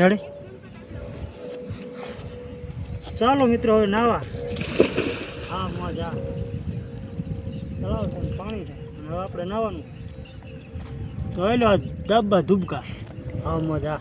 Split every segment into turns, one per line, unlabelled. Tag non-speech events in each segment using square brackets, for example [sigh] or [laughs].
Ready ચાલો મિત્રો, હવે નાવા. હા, મજા. તળાવ પાણી છે. હવે આપણે નાવાનું. તો એલો ડબ્બા ધુબકા. હા, મજા.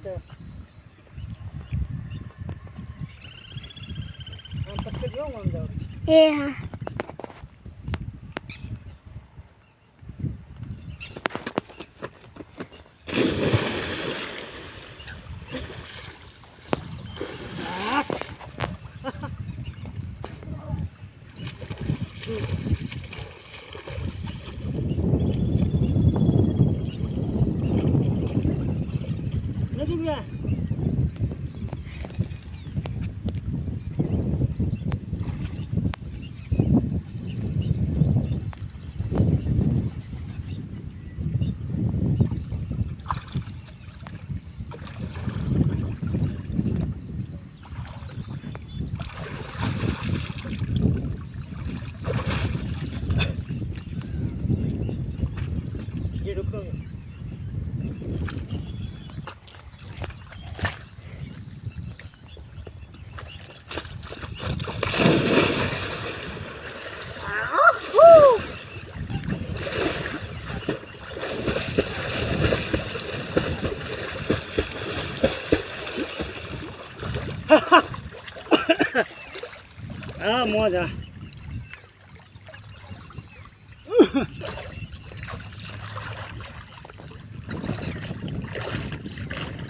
tu Nampak ah, sejong orang tu Ya. Ah. [laughs] ま
じゃ。
ない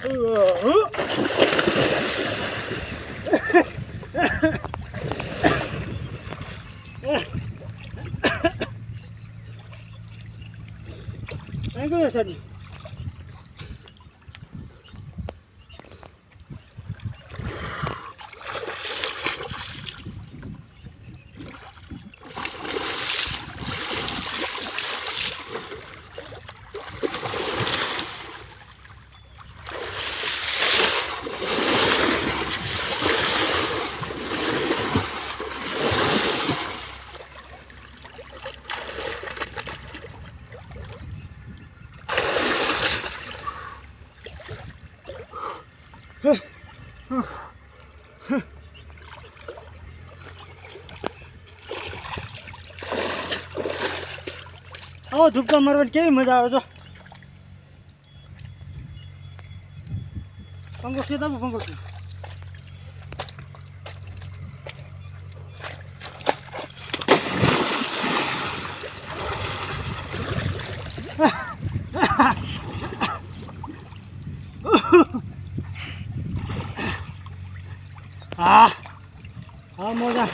うんうわ。何ください આવો ધૂપકા મારવાની કેવી મજા આવે છો પંગો છે તમે પંગો છે [laughs] હા. હા, મોજા.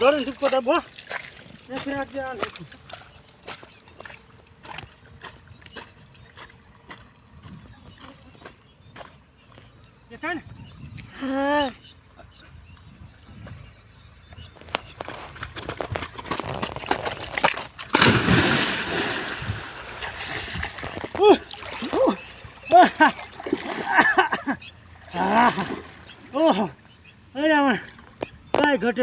હા ધોરણ ધૂપકો ડબ્બો એથી આજે આ નાખું. દેખાય ને?
હા.
ઉહ, ઉહ, [laughs] આહ, આહ, ઓહો. અરે આમાં કાંઈ ઘટે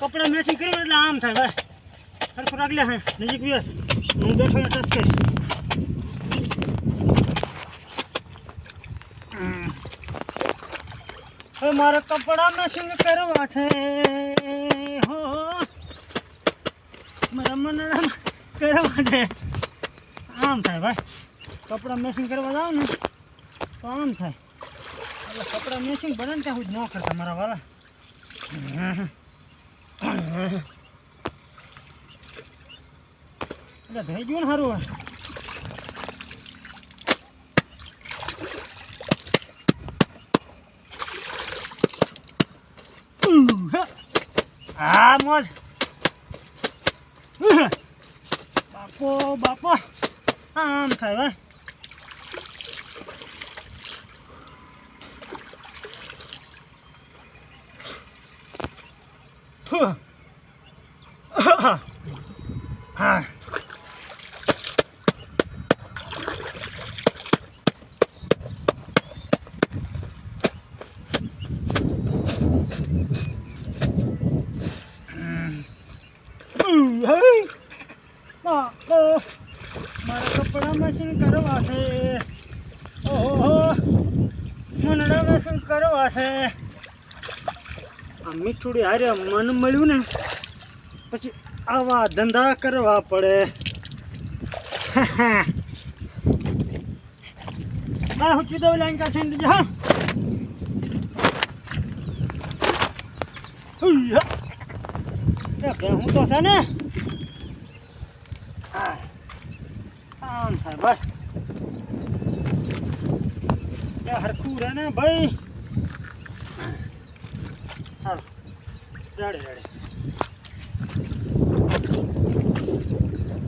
કપડાં મેચિંગ કર્યું એટલે આમ થાય, ભાઈ. સરખું રાખ લે હા, નજીક બી હું બેઠો ટચ કરી. હવે મારે કપડાં મેચિંગ કરવા છે હો મનડા કરવા દે. આમ થાય ભાઈ. કપડાં મેસિંગ કરવા જાઓ ને, તો આમ થાય. એટલે કપડાં મેસિંગ બને ને ત્યાં સુધી ન કરતા મારા વાલા. એટલે થઈ ગયું ને સારું હા. મોજ. બાપો બાપો આમ થાય Huh. હા બાપો મારા કપડા મશીન કરવા છે. ઓહો મનડા મશીન કરવા છે. આ મીઠુડી હારે મન મળ્યું ને, પછી આવા ધંધા કરવા પડે. [laughs] હા, હું ચીધો લાઈન કા હા. હું તો છે ને હા. આમ થાય એ હરખું રહે ને, ભાઈ. હાલ, રેડે રેડે.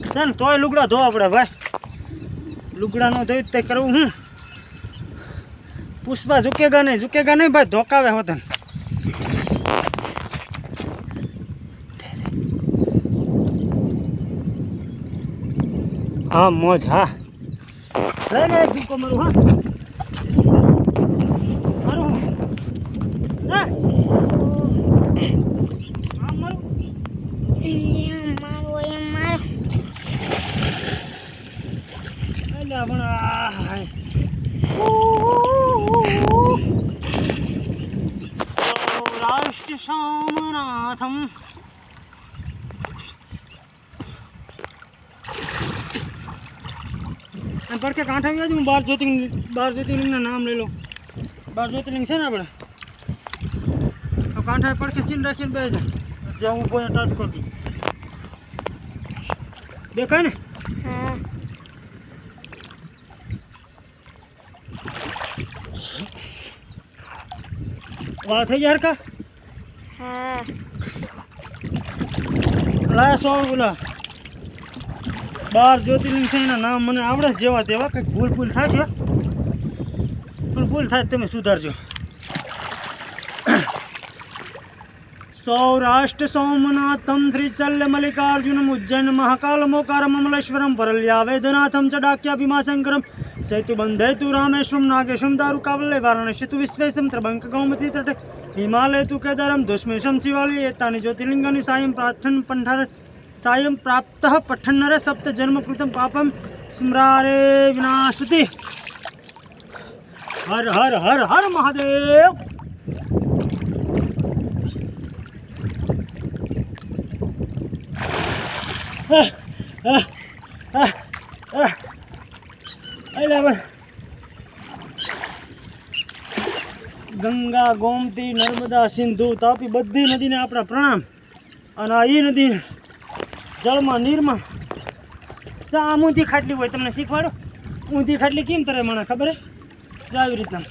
છે તોય લુગડા ધોવા પડે, ભાઈ. લુગડા નો ધોઈ કરવું, હું. પુષ્પા ઝુકેગા નહીં ઝુકેગા નહીં, ભાઈ, ધોકાવે હોતન હા મોજ હા. લઈ લે ઝુકો મારું હા. મારું હે. હા મારું
એમ મારો એમ મારો
અલ્યા પણ આ હાય. સૌરાષ્ટ્ર સોમનાથમ અને પડકે કાંઠા આવી હું બાર જ્યોતિર્લિંગ બાર જ્યોતિર્લિંગના નામ લઈ લો બાર જ્યોતિર્લિંગ છે ને આપણે તો કાંઠા પડકે સીન રાખીને બે છે જ્યાં હું કોઈ ટચ કરતી દેખાય ને
હા
વાળ થઈ ગયા હરકા
હા
લાયા સો બોલા બાર જ્યોતિર્લિંગ છે, એના નામ મને આવડે જેવા તેવા, કંઈક ભૂલ ભૂલ થાય છે. પણ ભૂલ થાય તમે સુધારજો. સૌરાષ્ટ્ર સોમનાથમ શ્રીચલ્ય મલ્લિકાર્જુનમ ઉજ્જૈન મહાકાલ મોકારમ અમલેશ્વરમ પરલ્યા વેદનાથમ ચડાક્યા ભીમાશંકરમ સેતુબંધે તુ રામેશ્વરમ નાગેશમ દારુકાવલ્લે વારાણસી તું વિશ્વેશમ ત્રબંક ગૌમતી તટે હિમાલય તુ કેદારમ દુષ્મેશમ શિવાલય એતાની જ્યોતિર્લિંગની સાયમ પ્રાર્થન પંઠર પ્રાપ્ત પઠન્નરે સપ્ત જન્મ કૃતમ પાપમ સ્મરારે हर આહ, આહ. અલા પણ ગંગા ગોમતી નર્મદા સિંધુ તાપી બધી નદીને આપણા પ્રણામ અને આ ઈ નદી જળમાં, નીરમાં. તો આમ ઊંધી ખાટલી હોય, તમને શીખવાડો? ઊંધી ખાટલી કેમ તરે મને ખબર જો, આવી રીતના.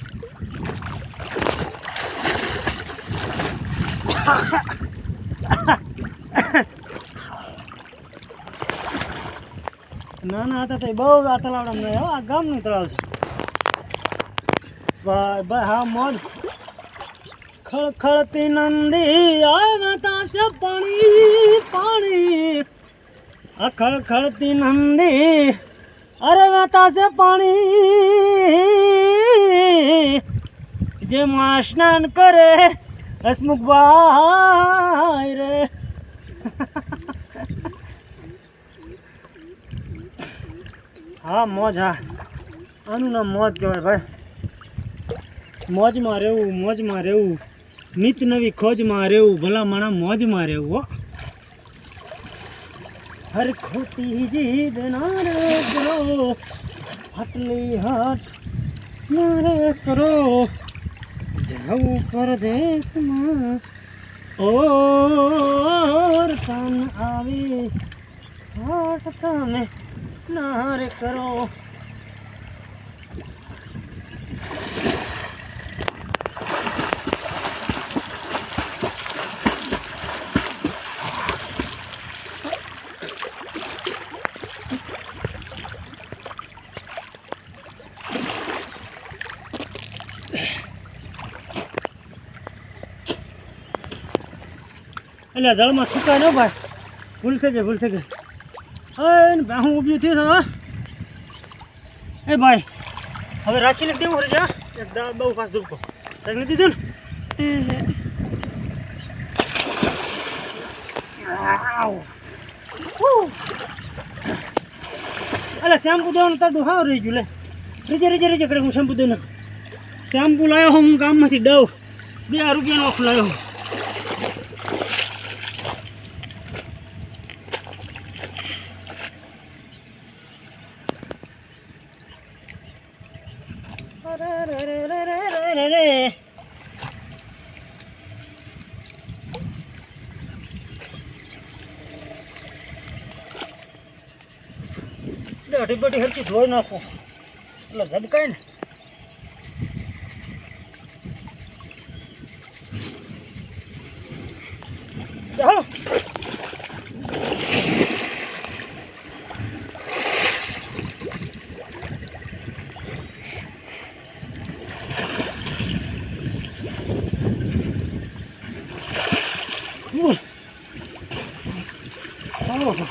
ના ના હતા તે બહુ આ તળાવ નહીં આ ગામનું તળાવ છે. ભાઈ ભાઈ, હા મોજ ખળખળતી નંદી આવતા છે પાણી પાણી. આ ખળખળતી નંદી અરે વાતાસે પાણી. જે માં સ્નાન કરે હસમુખભાઈ રે. હા, મોજ, હા. આનું નામ મોજ કહેવાય, ભાઈ. મોજમાં રહેવું મોજમાં રહેવું. નિત નવી ખોજમાં રહેવું ભલા માણા મોજમાં રહેવું, હો. હર ખોટી જીદ ના કરો હટલી હટ મારે કરો જાવું પરદેશમાં ઓર તન આવી હટ તમે નાર કરો એટલે જળમાં સુકાય ન ભાઈ ભૂલ કે ભૂલ કે એ હું ઊભી થયું હા? એ ભાઈ, હવે રાખીને દેવું હરે જા એક દા, બહુ ખાસ ધૂપકો રાખી દીધું ને. અલે શેમ્પુ દેવાનું તારું હાવ રહી ગયું, લે. રીજે રીજે રીજે કરે હું શેમ્પુ દઉં શેમ્પુ લાવ્યો હું ગામમાંથી દઉં બે રૂપિયાનો લાવ્યો હું. દાઢી બધી હરકી ધોઈ નાખું. એટલે ઝબકાય ને બોલ ઓહો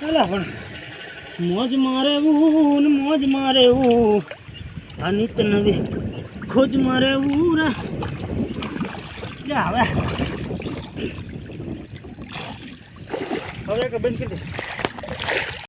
ચાલા પણ. મોજ મારે એવું ને મોજ મારે એવું આ નિત નવી, ખોજ મારે એવું રે હવે. હવે બંધ કરી દે.